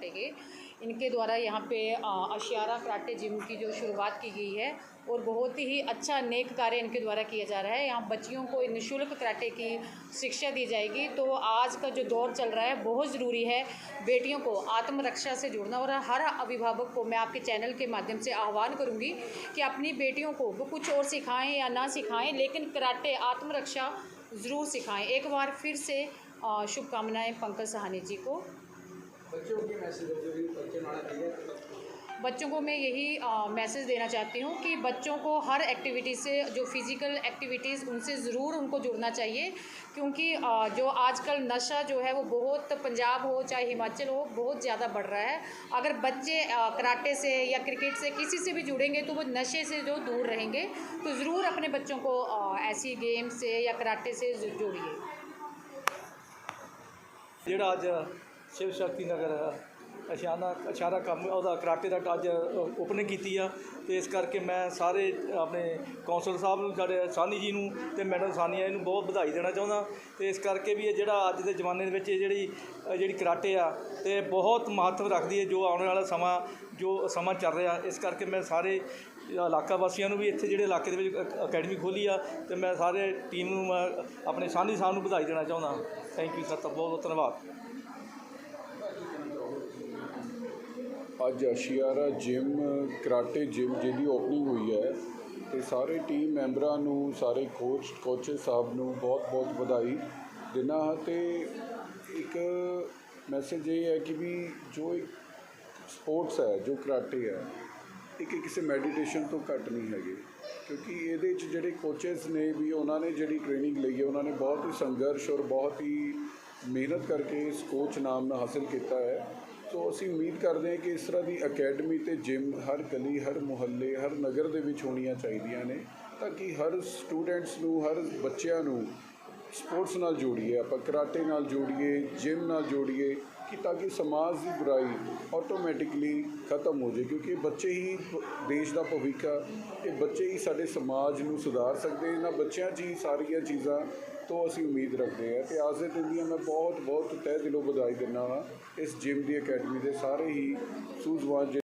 Karate के इनके द्वारा यहाँ पे अशियारा कराटे जिम की जो शुरुआत की गई है और बहुत ही अच्छा नेक कार्य इनके द्वारा किया जा रहा है। यहाँ बच्चियों को निःशुल्क कराटे की शिक्षा दी जाएगी। तो आज का जो दौर चल रहा है, बहुत ज़रूरी है बेटियों को आत्मरक्षा से जुड़ना और हर अभिभावक को मैं आपके चैनल के माध्यम से आह्वान करूँगी कि अपनी बेटियों को वो कुछ और सिखाएँ या ना सिखाएँ, लेकिन कराटे आत्मरक्षा ज़रूर सिखाएँ। एक बार फिर से शुभकामनाएँ पंकज सहानी जी को। बच्चों को मैं यही मैसेज देना चाहती हूँ कि बच्चों को हर एक्टिविटी से जो फ़िज़िकल एक्टिविटीज़ उनसे ज़रूर उनको जुड़ना चाहिए। क्योंकि जो आजकल नशा जो है वो बहुत पंजाब हो चाहे हिमाचल हो बहुत ज़्यादा बढ़ रहा है। अगर बच्चे कराटे से या क्रिकेट से किसी से भी जुड़ेंगे तो वो नशे से जो दूर रहेंगे तो ज़रूर अपने बच्चों को ऐसी गेम से या कराटे से जोड़िए। जो ਸ਼ਿਵ ਸ਼ਕਤੀ ਨਗਰ, ਅਸ਼ਾਨਾ, ਅਸ਼ਾਰਾ ਕੰਮ, ਉਹਦਾ ਕਰਾਟੇ ਦਾ ਅੱਜ ਓਪਨਿੰਗ ਕੀਤੀ ਆ। ਤੇ ਇਸ ਕਰਕੇ ਮੈਂ ਸਾਰੇ ਆਪਣੇ ਕੌਂਸਲ ਸਾਹਿਬ ਨੂੰ, ਸਾਡੇ ਸਾਨੀ ਜੀ ਨੂੰ ਤੇ ਮੈਡਮ ਸਾਨੀਆ ਨੂੰ ਬਹੁਤ ਵਧਾਈ ਦੇਣਾ ਚਾਹੁੰਦਾ। ਤੇ ਇਸ ਕਰਕੇ ਵੀ ਇਹ ਜਿਹੜਾ ਅੱਜ ਦੇ ਜ਼ਮਾਨੇ ਦੇ ਵਿੱਚ ਇਹ ਜਿਹੜੀ ਜਿਹੜੀ ਕਰਾਟੇ ਆ, ਤੇ ਬਹੁਤ ਮਹੱਤਵ ਰੱਖਦੀ ਹੈ ਜੋ ਆਉਣ ਵਾਲਾ ਸਮਾਂ, ਜੋ ਸਮਾਂ ਚੱਲ ਰਿਹਾ। ਇਸ ਕਰਕੇ ਮੈਂ ਸਾਰੇ ਇਲਾਕਾ ਵਾਸੀਆਂ ਨੂੰ ਵੀ ਇੱਥੇ ਜਿਹੜੇ ਇਲਾਕੇ ਦੇ ਵਿੱਚ ਅਕੈਡਮੀ ਖੋਲੀ ਆ, ਤੇ ਮੈਂ ਸਾਰੇ ਟੀਮ ਨੂੰ, ਮੈਂ ਆਪਣੇ ਸਾਨੀ ਸਾਹਿਬ ਨੂੰ ਵਧਾਈ ਦੇਣਾ ਚਾਹੁੰਦਾ। ਥੈਂਕ ਯੂ ਸਰ ਬਹੁਤ ਬਹੁਤ ਧੰਨਵਾਦ। ਅੱਜ ਅਸ਼ੀਆਰਾ ਜਿਮ, ਕਰਾਟੇ ਜਿਮ ਜਿਹਦੀ ਓਪਨਿੰਗ ਹੋਈ ਹੈ ਤੇ ਸਾਰੇ ਟੀਮ ਮੈਂਬਰਾਂ ਨੂੰ, ਸਾਰੇ ਕੋਚ ਕੋਚੇ ਸਾਹਿਬ ਨੂੰ ਬਹੁਤ-ਬਹੁਤ ਵਧਾਈ ਦਿਨਾ ਹਾਂ ਤੇ ਇੱਕ ਮੈਸੇਜ ਇਹ ਹੈ ਕਿ ਵੀ ਜੋ ਇੱਕ ਸਪੋਰਟਸ ਹੈ, ਜੋ ਕਰਾਟੇ ਹੈ ਇੱਕ ਕਿਸੇ ਮੈਡੀਟੇਸ਼ਨ ਤੋਂ ਘੱਟ ਨਹੀਂ ਹੈਗੇ। ਕਿਉਂਕਿ ਇਹਦੇ 'ਚ ਜਿਹੜੇ ਕੋਚਸ ਨੇ ਵੀ ਉਹਨਾਂ ਨੇ ਜਿਹੜੀ ਟ੍ਰੇਨਿੰਗ ਲਈ ਹੈ, ਉਹਨਾਂ ਨੇ ਬਹੁਤ ਹੀ ਸੰਘਰਸ਼ ਔਰ ਬਹੁਤ ਹੀ ਮਿਹਨਤ ਕਰਕੇ ਇਸ ਕੋਚ ਨਾਮ ਨੂੰ ਹਾਸਲ ਕੀਤਾ ਹੈ। ਸੋ ਅਸੀਂ ਉਮੀਦ ਕਰਦੇ ਹਾਂ ਕਿ ਇਸ ਤਰ੍ਹਾਂ ਦੀ ਅਕੈਡਮੀ ਤੇ ਜਿਮ ਹਰ ਗਲੀ, ਹਰ ਮੁਹੱਲੇ, ਹਰ ਨਗਰ ਦੇ ਵਿੱਚ ਹੋਣੀਆਂ ਚਾਹੀਦੀਆਂ ਨੇ ਤਾਂ ਕਿ ਹਰ ਸਟੂਡੈਂਟਸ ਨੂੰ, ਹਰ ਬੱਚਿਆਂ ਨੂੰ ਸਪੋਰਟਸ ਨਾਲ ਜੋੜੀਏ, ਆਪਾਂ ਕਰਾਟੇ ਨਾਲ ਜੋੜੀਏ, ਜਿਮ ਨਾਲ ਜੋੜੀਏ ਕਿ ਤਾਂ ਕਿ ਸਮਾਜ ਦੀ ਬੁਰਾਈ ਆਟੋਮੈਟਿਕਲੀ ਖਤਮ ਹੋ ਜਾਏ, ਕਿਉਂਕਿ ਬੱਚੇ ਹੀ ਦੇਸ਼ ਦਾ ਭਵਿੱਖ ਆ। ਇਹ ਬੱਚੇ ਹੀ ਸਾਡੇ ਸਮਾਜ ਨੂੰ ਸੁਧਾਰ ਸਕਦੇ ਇਹਨਾਂ ਬੱਚਿਆਂ 'ਚ ਹੀ ਸਾਰੀਆਂ ਚੀਜ਼ਾਂ ਤੋਂ ਅਸੀਂ ਉਮੀਦ ਰੱਖਦੇ ਹਾਂ ਤੇ ਅੱਜ ਦੇ ਦਿਨ ਦੀਆਂ ਮੈਂ ਬਹੁਤ ਬਹੁਤ ਤਹਿ ਦਿਲੋਂ ਵਧਾਈ ਦਿੰਦਾ ਹਾਂ ਇਸ ਜਿਮ ਦੀ ਅਕੈਡਮੀ ਦੇ ਸਾਰੇ ਹੀ ਸੂਝਵਾਨ